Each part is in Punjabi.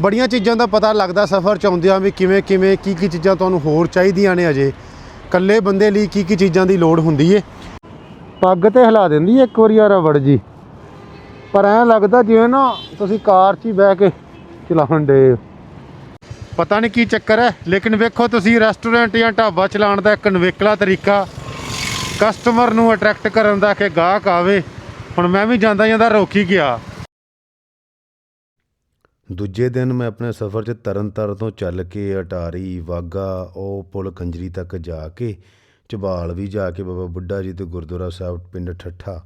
ਬੜੀਆਂ ਚੀਜ਼ਾਂ ਦਾ ਪਤਾ ਲੱਗਦਾ ਸਫ਼ਰ ਚ ਆਉਂਦਿਆਂ ਵੀ ਕਿਵੇਂ ਕਿਵੇਂ ਕੀ ਕੀ ਚੀਜ਼ਾਂ ਤੁਹਾਨੂੰ ਹੋਰ ਚਾਹੀਦੀਆਂ ਨੇ ਅਜੇ। ਇਕੱਲੇ ਬੰਦੇ ਲਈ ਕੀ ਕੀ ਚੀਜ਼ਾਂ ਦੀ ਲੋੜ ਹੁੰਦੀ ਏ? ਪੱਗ ਤੇ ਹਿਲਾ ਦਿੰਦੀ ਏ ਇੱਕ ਵਾਰੀ ਆ ਰਬੜ ਜੀ। ਪਰ ਐਂ ਲੱਗਦਾ ਜਿਵੇਂ ਨਾ ਤੁਸੀਂ ਕਾਰ 'ਚ ਹੀ ਬਹਿ ਕੇ ਚਲਾਉਣ ਦੇ ਪਤਾ ਨਹੀਂ ਕੀ ਚੱਕਰ ਹੈ ਲੇਕਿਨ ਵੇਖੋ ਤੁਸੀਂ ਰੈਸਟੋਰੈਂਟ ਜਾਂ ਢਾਬਾ ਚਲਾਉਣ ਦਾ ਇੱਕ ਨਵੇਕਲਾ ਤਰੀਕਾ। ਕਸਟਮਰ ਨੂੰ ਅਟਰੈਕਟ ਕਰਨ ਦਾ ਕਿ ਗਾਹਕ ਆਵੇ। ਹੁਣ ਮੈਂ ਵੀ ਜਾਂਦਾ ਜਾਂਦਾ ਰੋਕੀ ਗਿਆ। ਦੂਜੇ ਦਿਨ ਮੈਂ ਆਪਣੇ ਸਫ਼ਰ 'ਚ ਤਰਨਤਾਰਨ ਤੋਂ ਚੱਲ ਕੇ ਅਟਾਰੀ ਵਾਗਾ ਉਹ ਪੁਲ ਕੰਜਰੀ ਤੱਕ ਜਾ ਕੇ, ਝਬਾਲ ਵੀ ਜਾ ਕੇ ਬਾਬਾ ਬੁੱਢਾ ਜੀ ਤੇ ਗੁਰਦੁਆਰਾ ਸਾਹਿਬ ਪਿੰਡ ਠੱਠਾ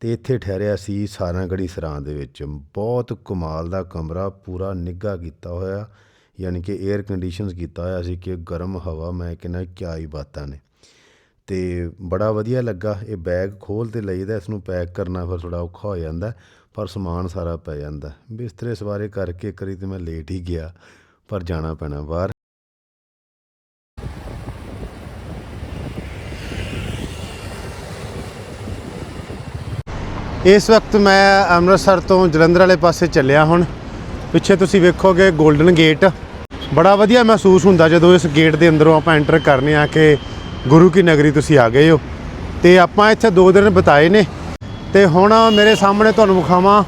ਤੇ ਇੱਥੇ ਠਹਿਰਿਆ ਸੀ ਸਾਰਾਂਗੜੀ ਸਰਾਂ ਦੇ ਵਿੱਚ। ਬਹੁਤ ਕਮਾਲ ਦਾ ਕਮਰਾ, ਪੂਰਾ ਨਿੱਘਾ ਕੀਤਾ ਹੋਇਆ, ਯਾਨੀ ਕਿ 에ਅਰ ਕੰਡੀਸ਼ਨਸ ਕੀਤਾ ਹੋਇਆ ਸੀ ਕਿ ਗਰਮ ਹਵਾ, ਮੈਂ ਕਹਿੰਦਾ ਕਿਆ ਹੀ ਬਾਤਾਂ ਨੇ। ਤੇ ਬੜਾ ਵਧੀਆ ਲੱਗਾ, ਇਹ ਬੈਗ ਖੋਲ ਤੇ ਲਈਦਾ ਇਸ ਨੂੰ ਪੈਕ ਕਰਨਾ ਫਿਰ ਥੋੜਾ ਔਖਾ ਹੋ ਜਾਂਦਾ। ਪਰ ਸਮਾਨ ਸਾਰਾ ਪੈ ਜਾਂਦਾ। ਬਿਸਤਰੇ ਸਵਾਰੇ ਕਰਕੇ ਕਰੀ ਤੇ ਮੈਂ ਲੇਟ ਹੀ ਗਿਆ, ਪਰ ਜਾਣਾ ਪੈਣਾ ਬਾਹਰ। ਇਸ ਵਕਤ ਮੈਂ ਅੰਮ੍ਰਿਤਸਰ ਤੋਂ ਜਲੰਧਰ ਵਾਲੇ ਪਾਸੇ ਚੱਲਿਆ ਹੁਣ। ਪਿੱਛੇ ਤੁਸੀਂ ਵੇਖੋਗੇ 골ਡਨ ਗੇਟ ਬੜਾ ਵਧੀਆ ਮਹਿਸੂਸ ਹੁੰਦਾ ਜਦੋਂ ਇਸ ਗੇਟ ਦੇ ਅੰਦਰੋਂ ਆਪਾਂ ਐਂਟਰ ਕਰਨੇ ਆ ਕਿ ਗੁਰੂ ਕੀ ਨਗਰੀ ਤੁਸੀਂ ਆ ਗਏ ਹੋ। ਤੇ ਆਪਾਂ ਇੱਥੇ ਦੋ ਦਿਨ ਬਿਤਾਏ ਨੇ। ਤੇ ਹੁਣ ਮੇਰੇ ਸਾਹਮਣੇ ਤੁਹਾਨੂੰ ਵਿਖਾਵਾਂ,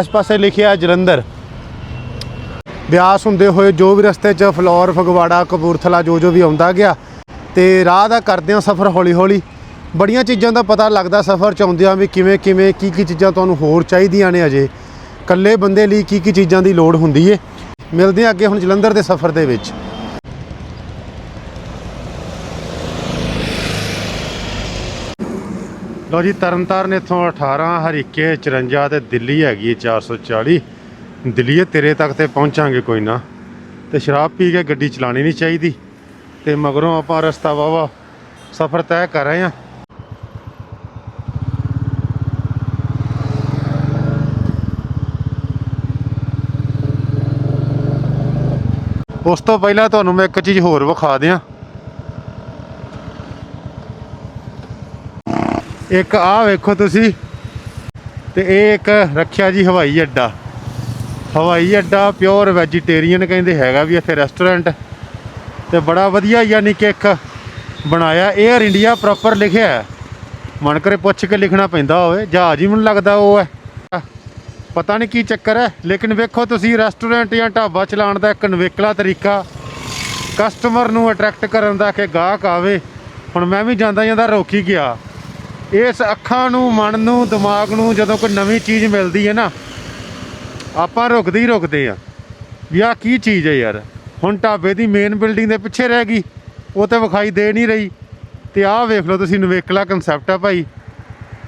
ਇਸ ਪਾਸੇ ਲਿਖਿਆ ਜਲੰਧਰ। ਬਿਆਸ ਹੁੰਦੇ ਹੋਏ ਜੋ ਵੀ ਰਸਤੇ 'ਚ ਫਲੋਰ, ਫਗਵਾੜਾ, ਕਪੂਰਥਲਾ ਜੋ ਜੋ ਵੀ ਆਉਂਦਾ ਗਿਆ, ਤੇ ਰਾਹ ਦਾ ਕਰਦੇ ਹਾਂ ਸਫ਼ਰ ਹੌਲੀ ਹੌਲੀ ਬੜੀਆਂ ਚੀਜ਼ਾਂ ਦਾ ਪਤਾ ਲੱਗਦਾ ਸਫ਼ਰ 'ਚ ਆਉਂਦਿਆਂ ਵੀ ਕਿਵੇਂ ਕਿਵੇਂ ਕੀ ਕੀ ਚੀਜ਼ਾਂ ਤੁਹਾਨੂੰ ਹੋਰ ਚਾਹੀਦੀਆਂ ਨੇ ਅਜੇ। ਇਕੱਲੇ ਬੰਦੇ ਲਈ ਕੀ ਕੀ ਚੀਜ਼ਾਂ ਦੀ ਲੋੜ ਹੁੰਦੀ ਏ? ਮਿਲਦੇ ਹਾਂ ਅੱਗੇ ਹੁਣ ਜਲੰਧਰ ਦੇ ਸਫ਼ਰ ਦੇ ਵਿੱਚ। ਲਓ ਜੀ, ਤਰਨਤਾਰਨ ਇੱਥੋਂ 18 ਹਰੀਕੇ 54 ਤੇ ਦਿੱਲੀ ਹੈਗੀ ਹੈ 440 ਦਿੱਲੀ ਇਹ ਤੇਰੇ ਤੱਕ ਤੇ ਪਹੁੰਚਾਂਗੇ ਕੋਈ ਨਾ। ਤੇ ਸ਼ਰਾਬ ਪੀ ਕੇ ਗੱਡੀ ਚਲਾਣੀ ਨਹੀਂ ਚਾਹੀਦੀ। ਤੇ ਮਗਰੋਂ ਆਪਾਂ ਰਸਤਾ ਵਾਵਾ ਸਫ਼ਰ ਤੈਅ ਕਰ ਰਹੇ ਹਾਂ। ਉਸ ਤੋਂ ਪਹਿਲਾਂ ਤੁਹਾਨੂੰ ਮੈਂ ਇੱਕ ਚੀਜ਼ ਹੋਰ ਵਿਖਾ ਦਿਆਂ। ਇੱਕ ਆਹ ਵੇਖੋ ਤੁਸੀਂ, ਤੇ ਇਹ ਇੱਕ ਰੱਖਿਆ ਜੀ ਹਵਾਈ ਅੱਡਾ। ਹਵਾਈ ਅੱਡਾ ਪਿਓਰ ਵੈਜੀਟੇਰੀਅਨ ਕਹਿੰਦੇ ਹੈਗਾ ਵੀ ਇੱਥੇ ਰੈਸਟੋਰੈਂਟ ਤੇ ਬੜਾ ਵਧੀਆ ਯਾਨੀ ਕਿ ਇੱਕ ਬਣਾਇਆ 에ਅਰ ਇੰਡੀਆ ਪ੍ਰੋਪਰ ਲਿਖਿਆ ਹੈ। ਮਨ ਕਰੇ ਪੁੱਛ ਕੇ ਲਿਖਣਾ ਪੈਂਦਾ ਹੋਵੇ, ਜਹਾਜ਼ ਹੀ ਮੈਨੂੰ ਲੱਗਦਾ ਉਹ ਹੈ। ਪਤਾ ਨਹੀਂ ਕੀ ਚੱਕਰ ਹੈ, ਲੇਕਿਨ ਵੇਖੋ ਤੁਸੀਂ ਰੈਸਟੋਰੈਂਟ ਜਾਂ ਢਾਬਾ ਚਲਾਉਣ ਦਾ ਇੱਕ ਨਵੇਕਲਾ ਤਰੀਕਾ ਕਸਟਮਰ ਨੂੰ ਅਟਰੈਕਟ ਕਰਨ ਦਾ ਕਿ ਗਾਹਕ ਆਵੇ। ਹੁਣ ਮੈਂ ਵੀ ਜਾਂਦਾ ਜਾਂਦਾ ਰੋਕੀ ਗਿਆ। ਇਸ ਅੱਖਾਂ ਨੂੰ, ਮਨ ਨੂੰ, ਦਿਮਾਗ ਨੂੰ ਜਦੋਂ ਕੋਈ ਨਵੀਂ ਚੀਜ਼ ਮਿਲਦੀ ਹੈ ਨਾ, ਆਪਾਂ ਰੁਕਦੇ ਹੀ ਰੁਕਦੇ ਆ ਵੀ ਆਹ ਕੀ ਚੀਜ਼ ਹੈ ਯਾਰ? ਹੁਣ ਢਾਬੇ ਦੀ ਮੇਨ ਬਿਲਡਿੰਗ ਦੇ ਪਿੱਛੇ ਰਹਿ ਗਈ, ਉਹ ਤੇ ਵਿਖਾਈ ਦੇ ਨਹੀਂ ਰਹੀ। ਤੇ ਆਹ ਵੇਖ ਲਓ ਤੁਸੀਂ ਨਵੇਕਲਾ ਕਨਸੈਪਟ ਆ ਭਾਈ।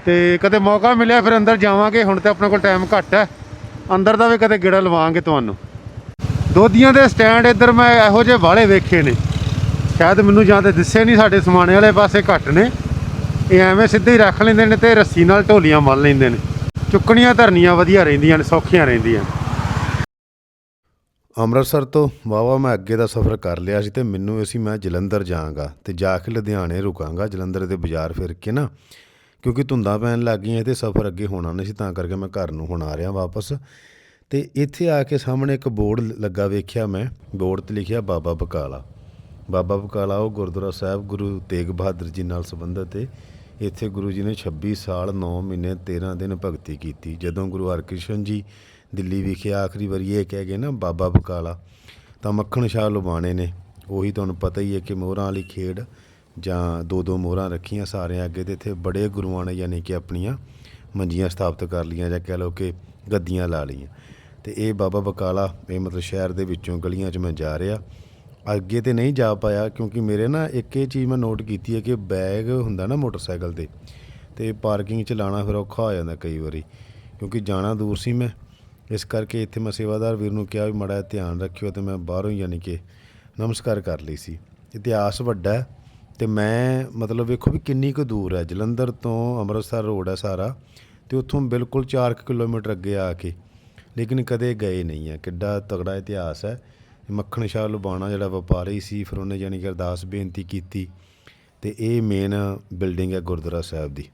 ਤੇ ਕਦੇ ਮੌਕਾ ਮਿਲਿਆ ਫਿਰ ਅੰਦਰ ਜਾਵਾਂਗੇ, ਹੁਣ ਤੇ ਆਪਣੇ ਕੋਲ ਟਾਈਮ ਘੱਟ ਹੈ। ਅੰਦਰ ਦਾ ਵੀ ਕਦੇ ਗੇੜਾ ਲਵਾਵਾਂਗੇ ਤੁਹਾਨੂੰ। ਦੋਧੀਆਂ ਦੇ ਸਟੈਂਡ ਇੱਧਰ ਮੈਂ ਇਹੋ ਜਿਹੇ ਵਾਲੇ ਵੇਖੇ ਨੇ। ਸ਼ਾਇਦ ਮੈਨੂੰ ਜਾਂ ਤੇ ਦਿਸੇ ਨਹੀਂ, ਸਾਡੇ ਸਮਾਣੇ ਵਾਲੇ ਪਾਸੇ ਘੱਟ ਨੇ। ਇਹ ਐਵੇਂ ਸਿੱਧੇ ਹੀ ਰੱਖ ਲੈਂਦੇ ਨੇ ਤੇ ਰੱਸੀ ਨਾਲ ਢੋਲੀਆਂ ਮੰਨ ਲੈਂਦੇ ਨੇ। ਚੁੱਕਣੀਆਂ ਧਰਨੀਆਂ ਵਧੀਆ ਰਹਿੰਦੀਆਂ ਨੇ, ਸੌਖੀਆਂ ਰਹਿੰਦੀਆਂ ਅੰਮ੍ਰਿਤਸਰ ਤੋਂ ਵਾਵਾ ਮੈਂ ਅੱਗੇ ਦਾ ਸਫ਼ਰ ਕਰ ਲਿਆ ਸੀ ਤੇ ਮੈਨੂੰ ਅਸੀਂ ਮੈਂ ਜਲੰਧਰ ਜਾਵਾਂਗਾ ਤੇ ਜਾ ਕੇ ਲੁਧਿਆਣੇ ਰੁਕਾਂਗਾ। ਜਲੰਧਰ ਦੇ ਬਾਜ਼ਾਰ ਫਿਰ ਕੇ ਨਾ, ਕਿਉਂਕਿ ਧੁੰਦਾਂ ਪੈਣ ਲੱਗ ਗਈਆਂ ਤੇ ਸਫ਼ਰ ਅੱਗੇ ਹੋਣਾ ਨਹੀਂ ਸੀ, ਤਾਂ ਕਰਕੇ ਮੈਂ ਘਰ ਨੂੰ ਹੁਣ ਆ ਰਿਹਾ ਵਾਪਸ। ਤੇ ਇੱਥੇ ਆ ਕੇ ਸਾਹਮਣੇ ਇੱਕ ਬੋਰਡ ਲੱਗਾ ਵੇਖਿਆ ਮੈਂ, ਬੋਰਡ ਤੇ ਲਿਖਿਆ ਬਾਬਾ ਬਕਾਲਾ। ਬਾਬਾ ਬਕਾਲਾ ਉਹ ਗੁਰਦੁਆਰਾ ਸਾਹਿਬ ਗੁਰੂ ਤੇਗ ਬਹਾਦਰ ਜੀ ਨਾਲ ਸੰਬੰਧਿਤ ਹੈ ਇੱਥੇ ਗੁਰੂ ਜੀ ਨੇ 26 ਸਾਲ 9 ਮਹੀਨੇ 13 ਦਿਨ ਭਗਤੀ ਕੀਤੀ। ਜਦੋਂ ਗੁਰੂ ਹਰਕ੍ਰਿਸ਼ਨ ਜੀ ਦਿੱਲੀ ਵਿਖੇ ਆਖਰੀ ਵਾਰੀ ਇਹ ਕਹਿ ਗਏ ਨਾ, ਬਾਬਾ ਬਕਾਲਾ ਤਾਂ ਮੱਖਣ ਸ਼ਾਹ ਲੁਬਾਣੇ ਨੇ। ਉਹੀ ਤੁਹਾਨੂੰ ਪਤਾ ਹੀ ਹੈ ਕਿ ਮੋਹਰਾਂ ਵਾਲੀ ਖੇਡ ਜਾਂ ਦੋ ਦੋ ਮੋਹਰਾਂ ਰੱਖੀਆਂ ਸਾਰਿਆਂ ਅੱਗੇ ਤੇ ਇੱਥੇ ਬੜੇ ਗੁਰੂਆਂ ਨੇ ਯਾਨੀ ਕਿ ਆਪਣੀਆਂ ਮੰਜੀਆਂ ਸਥਾਪਿਤ ਕਰ ਲਈਆਂ ਜਾਂ ਕਹਿ ਲਓ ਕਿ ਗੱਦੀਆਂ ਲਾ ਲਈਆਂ। ਤੇ ਇਹ ਬਾਬਾ ਬਕਾਲਾ, ਇਹ ਮਤਲਬ ਸ਼ਹਿਰ ਦੇ ਵਿੱਚੋਂ ਗਲੀਆਂ 'ਚ ਮੈਂ ਜਾ ਰਿਹਾ। ਅੱਗੇ ਤੇ ਨਹੀਂ ਜਾ ਪਾਇਆ ਕਿਉਂਕਿ ਮੇਰੇ ਨਾ ਇੱਕ ਇਹ ਚੀਜ਼ ਮੈਂ ਨੋਟ ਕੀਤੀ ਹੈ ਕਿ ਬੈਗ ਹੁੰਦਾ ਨਾ ਮੋਟਰਸਾਈਕਲ ਤੇ ਤੇ ਪਾਰਕਿੰਗ 'ਚ ਲਾਣਾ ਫਿਰ ਔਖਾ ਹੋ ਜਾਂਦਾ ਕਈ ਵਾਰੀ, ਕਿਉਂਕਿ ਜਾਣਾ ਦੂਰ ਸੀ ਮੈਂ। ਇਸ ਕਰਕੇ ਇੱਥੇ ਮੈਂ ਸੇਵਾਦਾਰ ਵੀਰ ਨੂੰ ਕਿਹਾ ਵੀ ਮੜਾ ਧਿਆਨ ਰੱਖਿਓ ਤੇ ਮੈਂ ਬਾਹਰੋਂ ਯਾਨੀ ਕਿ ਨਮਸਕਾਰ ਕਰ ਲਈ ਸੀ। ਇਤਿਹਾਸ ਵੱਡਾ ਹੈ ਤੇ ਮੈਂ ਮਤਲਬ ਵੇਖੋ ਵੀ ਕਿੰਨੀ ਕੁ ਦੂਰ ਹੈ, ਜਲੰਧਰ ਤੋਂ ਅੰਮ੍ਰਿਤਸਰ ਰੋਡ ਹੈ ਸਾਰਾ, ਤੇ ਉੱਥੋਂ ਬਿਲਕੁਲ 4 ਕਿਲੋਮੀਟਰ ਅੱਗੇ ਆ ਕੇ, ਲੇਕਿਨ ਕਦੇ ਗਏ ਨਹੀਂ ਹੈ। ਕਿੱਡਾ ਤਗੜਾ ਇਤਿਹਾਸ ਹੈ। ਮੱਖਣ ਸ਼ਾਹ ਲੁਬਾਣਾ ਜਿਹੜਾ ਵਪਾਰੀ ਸੀ, ਫਿਰ ਉਹਨੇ ਯਾਨੀ ਕਿ ਅਰਦਾਸ ਬੇਨਤੀ ਕੀਤੀ ਤੇ ਇਹ ਮੇਨ ਬਿਲਡਿੰਗ ਹੈ ਗੁਰਦੁਆਰਾ ਸਾਹਿਬ ਦੀ।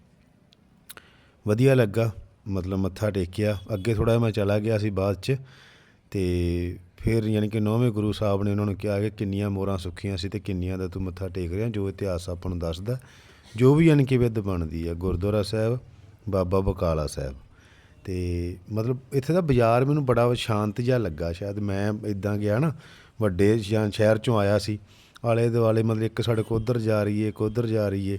ਵਧੀਆ ਲੱਗਾ, ਮਤਲਬ ਮੱਥਾ ਟੇਕਿਆ। ਅੱਗੇ ਥੋੜਾ ਮੈਂ ਚਲਾ ਗਿਆ ਸੀ ਬਾਅਦ ਚ ਤੇ ਫਿਰ ਯਾਨੀ ਕਿ ਨੌਵੇਂ ਗੁਰੂ ਸਾਹਿਬ ਨੇ ਉਹਨਾਂ ਨੂੰ ਕਿਹਾ ਕਿ ਕਿੰਨੀਆਂ ਮੋਹਰਾਂ ਸੁੱਖੀਆਂ ਸੀ ਤੇ ਕਿੰਨੀਆਂ ਦਾ ਤੂੰ ਮੱਥਾ ਟੇਕ ਰਿਹਾ, ਜੋ ਇਤਿਹਾਸ ਆਪਾਂ ਨੂੰ ਦੱਸਦਾ, ਜੋ ਵੀ ਯਾਨੀ ਕਿ ਵਿਧ ਬਣਦੀ ਹੈ। ਗੁਰਦੁਆਰਾ ਸਾਹਿਬ, ਬਾਬਾ ਬਕਾਲਾ ਸਾਹਿਬ। ਤੇ ਮਤਲਬ ਇੱਥੇ ਦਾ ਬਾਜ਼ਾਰ ਮੈਨੂੰ ਬੜਾ ਸ਼ਾਂਤ ਜਿਹਾ ਲੱਗਾ ਸ਼ਾਇਦ ਮੈਂ ਇਦਾਂ ਗਿਆ ਨਾ, ਵੱਡੇ ਜਾਂ ਸ਼ਹਿਰ ਚੋਂ ਆਇਆ ਸੀ, ਆਲੇ ਦੁਆਲੇ ਮਤਲਬ ਇੱਕ ਸੜਕ ਉਧਰ ਜਾ ਰਹੀ ਏ, ਇੱਕ ਉਧਰ ਜਾ ਰਹੀ ਏ,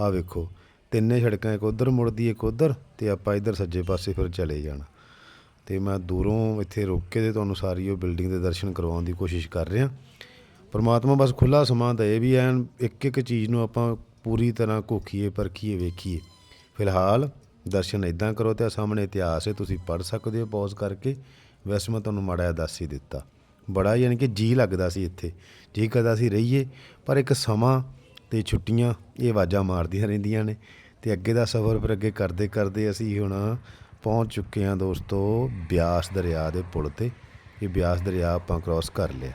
ਆਹ ਵੇਖੋ, ਤਿੰਨੇ ਸੜਕਾਂ, ਇੱਕ ਉਧਰ ਮੁੜਦੀ ਇੱਕ ਉਧਰ, ਤੇ ਆਪਾਂ ਇੱਧਰ ਸੱਜੇ ਪਾਸੇ ਫਿਰ ਚਲੇ ਜਾਣਾ। ਤੇ ਮੈਂ ਦੂਰੋਂ ਇੱਥੇ ਰੁਕ ਕੇ ਤੇ ਤੁਹਾਨੂੰ ਸਾਰੀ ਉਹ ਬਿਲਡਿੰਗ ਦੇ ਦਰਸ਼ਨ ਕਰਵਾਉਣ ਦੀ ਕੋਸ਼ਿਸ਼ ਕਰ ਰਿਹਾ। ਪਰਮਾਤਮਾ ਬਸ ਖੁੱਲਾ ਸਮਾਂ ਦਏ ਵੀ ਐਨ ਇੱਕ ਇੱਕ ਚੀਜ਼ ਨੂੰ ਆਪਾਂ ਪੂਰੀ ਤਰ੍ਹਾਂ ਘੋਖੀਏ, ਪਰਖੀਏ, ਵੇਖੀਏ। ਫਿਲਹਾਲ ਦਰਸ਼ਨ ਇਦਾਂ ਕਰੋ ਤੇ ਆਹ ਸਾਹਮਣੇ ਇਤਿਹਾਸ ਹੈ, ਤੁਸੀਂ ਪੜ੍ਹ ਸਕਦੇ ਹੋ ਪੌਜ਼ ਕਰਕੇ। ਵੈਸੇ ਮੈਂ ਤੁਹਾਨੂੰ ਮਾੜਾ ਜਿਹਾ ਦੱਸ ਹੀ ਦਿੱਤਾ। ਬੜਾ ਯਾਨੀ ਕਿ ਜੀ ਲੱਗਦਾ ਸੀ ਇੱਥੇ। ਜੀ ਕਰਦਾ ਸੀ ਰਹੀਏ, ਪਰ ਇੱਕ ਸਮਾਂ ਤੇ ਛੁੱਟੀਆਂ ਇਹ ਆਵਾਜ਼ਾਂ ਮਾਰਦੀਆਂ ਰਹਿੰਦੀਆਂ ਨੇ। ਤੇ ਅੱਗੇ ਦਾ ਸਫ਼ਰ ਫਿਰ ਅੱਗੇ ਕਰਦੇ ਕਰਦੇ ਅਸੀਂ ਹੁਣ ਪਹੁੰਚ ਚੁੱਕੇ ਹਾਂ ਦੋਸਤੋ ਬਿਆਸ ਦਰਿਆ ਦੇ ਪੁਲ ਤੇ। ਇਹ ਬਿਆਸ ਦਰਿਆ ਆਪਾਂ ਕ੍ਰਾਸ ਕਰ ਲਿਆ।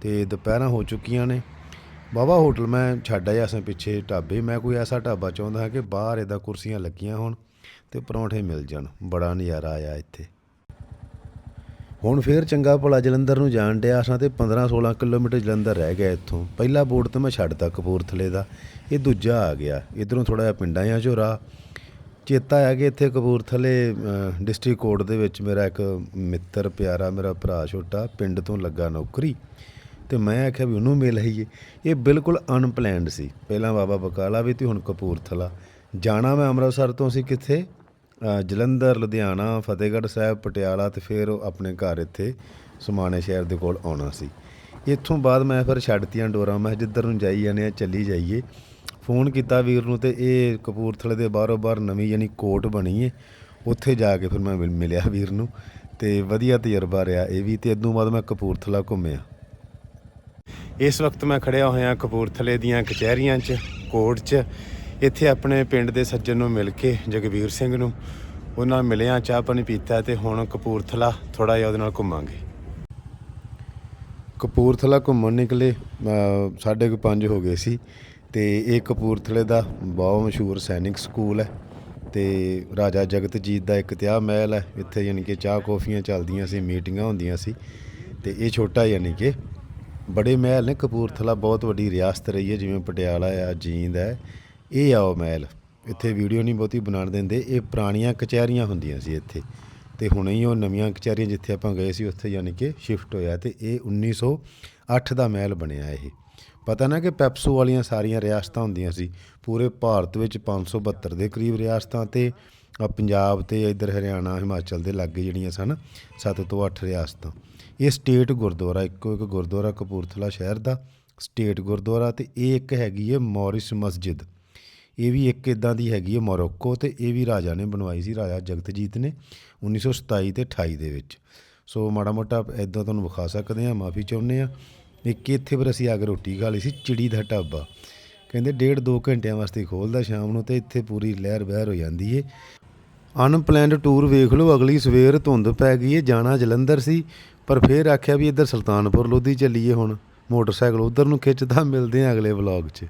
ਤੇ ਦੁਪਹਿਰਾਂ ਹੋ ਚੁੱਕੀਆਂ ਨੇ। ਬਾਬਾ, ਹੋਟਲ ਮੈਂ ਛੱਡ ਆਇਆ ਸਾਂ ਪਿੱਛੇ ਢਾਬੇ। ਮੈਂ ਕੋਈ ਐਸਾ ਢਾਬਾ ਚਾਹੁੰਦਾ ਹਾਂ ਕਿ ਬਾਹਰ ਇਹਦਾ ਕੁਰਸੀਆਂ ਲੱਗੀਆਂ ਹੋਣ ਤੇ ਪਰੌਂਠੇ ਮਿਲ ਜਾਣ। ਬੜਾ ਨਜ਼ਾਰਾ ਆਇਆ ਇੱਥੇ। ਹੁਣ ਫੇਰ ਚੰਗਾ ਭਲਾ ਜਲੰਧਰ ਨੂੰ ਜਾਣ ਡਿਆ ਸਾਂ ਤੇ 15 16 ਕਿਲੋਮੀਟਰ ਜਲੰਧਰ ਰਹਿ ਗਿਆ ਇੱਥੋਂ। ਪਹਿਲਾ ਬੋਰਡ ਤੇ ਮੈਂ ਛੱਡਤਾ ਕਪੂਰਥਲੇ ਦਾ। ਇਹ ਦੂਜਾ ਆ ਗਿਆ। ਇਧਰੋਂ ਥੋੜਾ ਜਿਹਾ ਪਿੰਡਾਂ ਆ ਝੋਰਾ। ਚੇਤਾ ਆ ਕਿ ਇੱਥੇ ਕਪੂਰਥਲੇ ਡਿਸਟ੍ਰਿਕਟ ਕੋਰਟ ਦੇ ਵਿੱਚ ਮੇਰਾ ਇੱਕ ਮਿੱਤਰ, ਪਿਆਰਾ ਮੇਰਾ ਭਰਾ ਛੋਟਾ ਪਿੰਡ ਤੋਂ ਲੱਗਾ ਨੌਕਰੀ। ਤੇ ਮੈਂ ਆਖਿਆ ਵੀ ਉਹਨੂੰ ਮਿਲ ਆਈਏ। ਇਹ ਬਿਲਕੁਲ ਅਨਪਲੈਨਡ ਸੀ। ਪਹਿਲਾਂ ਬਾਬਾ ਬਕਾਲਾ ਵੀ ਤੇ ਹੁਣ ਕਪੂਰਥਲਾ। ਜਾਣਾ ਮੈਂ ਅੰਮ੍ਰਿਤਸਰ ਤੋਂ ਸੀ ਕਿੱਥੇ? ਜਲੰਧਰ, ਲੁਧਿਆਣਾ, ਫਤਿਹਗੜ੍ਹ ਸਾਹਿਬ, ਪਟਿਆਲਾ ਤੇ ਫਿਰ ਉਹ ਆਪਣੇ ਘਰ ਇੱਥੇ ਸਮਾਣੇ ਸ਼ਹਿਰ ਦੇ ਕੋਲ ਆਉਣਾ ਸੀ। ਇੱਥੋਂ ਬਾਅਦ ਮੈਂ ਫਿਰ ਛੱਡਤੀਆਂ ਡੋਰਾਂ। ਮੈਂ ਜਿੱਧਰ ਨੂੰ ਜਾਈ ਜਾਂਦੇ ਆ, ਚੱਲੀ ਜਾਈਏ। ਫੋਨ ਕੀਤਾ ਵੀਰ ਨੂੰ ਤੇ ਇਹ ਕਪੂਰਥਲੇ ਦੇ ਬਾਹਰੋਂ ਬਾਹਰ ਨਵੀਂ ਯਾਨੀ ਕੋਟ ਬਣੀ ਹੈ ਉੱਥੇ ਜਾ ਕੇ ਫਿਰ ਮੈਂ ਮਿਲ- ਮਿਲਿਆ ਵੀਰ ਨੂੰ। ਤੇ ਵਧੀਆ ਤਜਰਬਾ ਰਿਹਾ ਇਹ ਵੀ ਤੇ ਇਦੋਂ ਬਾਅਦ ਮੈਂ ਕਪੂਰਥਲਾ ਘੁੰਮਿਆ। ਇਸ ਵਕਤ ਮੈਂ ਖੜਿਆ ਹੋਇਆ ਕਪੂਰਥਲੇ ਦੀਆਂ ਕਚਹਿਰੀਆਂ 'ਚ, ਕੋਰਟ 'ਚ। ਇੱਥੇ ਆਪਣੇ ਪਿੰਡ ਦੇ ਸੱਜਣ ਨੂੰ ਮਿਲ ਕੇ ਜਗਵੀਰ ਸਿੰਘ ਨੂੰ, ਉਹਨਾਂ ਨਾਲ ਮਿਲਿਆ ਚਾਹ ਪਾਣੀ ਪੀਤਾ ਤੇ ਹੁਣ ਕਪੂਰਥਲਾ ਥੋੜਾ ਜਿਹਾ ਉਹਦੇ ਨਾਲ ਘੁੰਮਾਂਗੇ। ਕਪੂਰਥਲਾ ਘੁੰਮਣ ਨਿਕਲੇ ਸਾਢੇ ਕੁ ਪੰਜ ਹੋ ਗਏ ਸੀ ਤੇ ਇਹ ਕਪੂਰਥਲੇ ਦਾ ਬਹੁਤ ਮਸ਼ਹੂਰ ਸੈਨਿਕ ਸਕੂਲ ਹੈ ਤੇ ਰਾਜਾ ਜਗਤ ਜੀਤ ਦਾ ਇੱਕ ਤਿਆ ਮਹਿਲ ਹੈ। ਇੱਥੇ ਯਾਨੀ ਕਿ ਚਾਹ ਕੌਫੀਆਂ ਚੱਲਦੀਆਂ ਸੀ, ਮੀਟਿੰਗਾਂ ਹੁੰਦੀਆਂ ਸੀ ਤੇ ਇਹ ਛੋਟਾ ਯਾਨੀ ਕਿ ਬੜੇ ਮਹਿਲ ਨੇ। ਕਪੂਰਥਲਾ ਬਹੁਤ ਵੱਡੀ ਰਿਆਸਤ ਰਹੀ ਹੈ, ਜਿਵੇਂ ਪਟਿਆਲਾ ਆ, ਜੀਂਦ ਹੈ ਇਹ ਆ ਉਹ ਮਹਿਲ। ਇੱਥੇ ਵੀਡੀਓ ਨਹੀਂ ਬਹੁਤੀ ਬਣਾਉਣ ਦਿੰਦੇ। ਇਹ ਪੁਰਾਣੀਆਂ ਕਚਹਿਰੀਆਂ ਹੁੰਦੀਆਂ ਸੀ ਇੱਥੇ। ਤੇ ਹੁਣੇ ਹੀ ਉਹ ਨਵੀਆਂ ਕਚਹਿਰੀਆਂ ਜਿੱਥੇ ਆਪਾਂ ਗਏ ਸੀ, ਉੱਥੇ ਯਾਨੀ ਕਿ ਸ਼ਿਫਟ ਹੋਇਆ ਤੇ ਇਹ 1908 ਦਾ ਮਹਿਲ ਬਣਿਆ ਇਹ। ਪਤਾ ਨਾ ਕਿ ਪੈਪਸੂ ਵਾਲੀਆਂ ਸਾਰੀਆਂ ਰਿਆਸਤਾਂ ਹੁੰਦੀਆਂ ਸੀ। ਪੂਰੇ ਭਾਰਤ ਵਿੱਚ 572 ਦੇ ਕਰੀਬ ਰਿਆਸਤਾਂ ਤੇ ਪੰਜਾਬ ਤੇ ਇੱਧਰ ਹਰਿਆਣਾ, ਹਿਮਾਚਲ ਦੇ ਲਾਗੇ ਜਿਹੜੀਆਂ ਸਨ 7 ਤੋਂ 8 ਰਿਆਸਤਾਂ। ਇਹ ਸਟੇਟ ਗੁਰਦੁਆਰਾ, ਇੱਕੋ ਇੱਕ ਗੁਰਦੁਆਰਾ ਕਪੂਰਥਲਾ ਸ਼ਹਿਰ ਦਾ ਸਟੇਟ ਗੁਰਦੁਆਰਾ ਤੇ ਇਹ ਇੱਕ ਹੈਗੀ ਹੈ ਮੌਰਿਸ ਮਸਜਿਦ। ਇਹ ਵੀ ਇੱਕ ਇਦਾਂ ਦੀ ਹੈਗੀ ਹੈ ਮੋਰੋਕੋ ਤੇ ਇਹ ਵੀ ਰਾਜਾ ਨੇ ਬਣਵਾਈ ਸੀ, ਰਾਜਾ ਜਗਤਜੀਤ ਨੇ 1927 ਤੇ 28 ਦੇ ਵਿੱਚ। ਸੋ ਮਾੜਾ ਮੋਟਾ ਇਦਾਂ ਤੁਹਾਨੂੰ ਵਿਖਾ ਸਕਦੇ ਆ ਮਾਫੀ ਚਾਹੁੰਦੇ ਆ ਇੱਕ ਇੱਥੇ ਫਿਰ ਅਸੀਂ ਆ ਕੇ ਰੋਟੀ ਖਾ ਲਈ ਸੀ, ਚਿੜੀ ਦਾ ਢਾਬਾ। ਕਹਿੰਦੇ ਡੇਢ ਦੋ ਘੰਟਿਆਂ ਵਾਸਤੇ ਖੋਲਦਾ ਸ਼ਾਮ ਨੂੰ ਤੇ ਇੱਥੇ ਪੂਰੀ ਲਹਿਰ ਬਹਿਰ ਹੋ ਜਾਂਦੀ ਏ। ਅਨਪਲੈਨਡ ਟੂਰ ਵੇਖ ਲਓ, ਅਗਲੀ ਸਵੇਰ ਧੁੰਦ ਪੈ ਗਈ ਏ, ਜਾਣਾ ਜਲੰਧਰ ਸੀ, ਪਰ ਫੇਰ ਆਖਿਆ ਵੀ ਇੱਧਰ ਸੁਲਤਾਨਪੁਰ ਲੋਧੀ ਚੱਲੀਏ ਹੁਣ, ਮੋਟਰਸਾਈਕਲ ਉਧਰ ਨੂੰ ਖਿੱਚਦਾ, ਮਿਲਦੇ ਆ ਅਗਲੇ ਵਲੌਗ 'ਚ।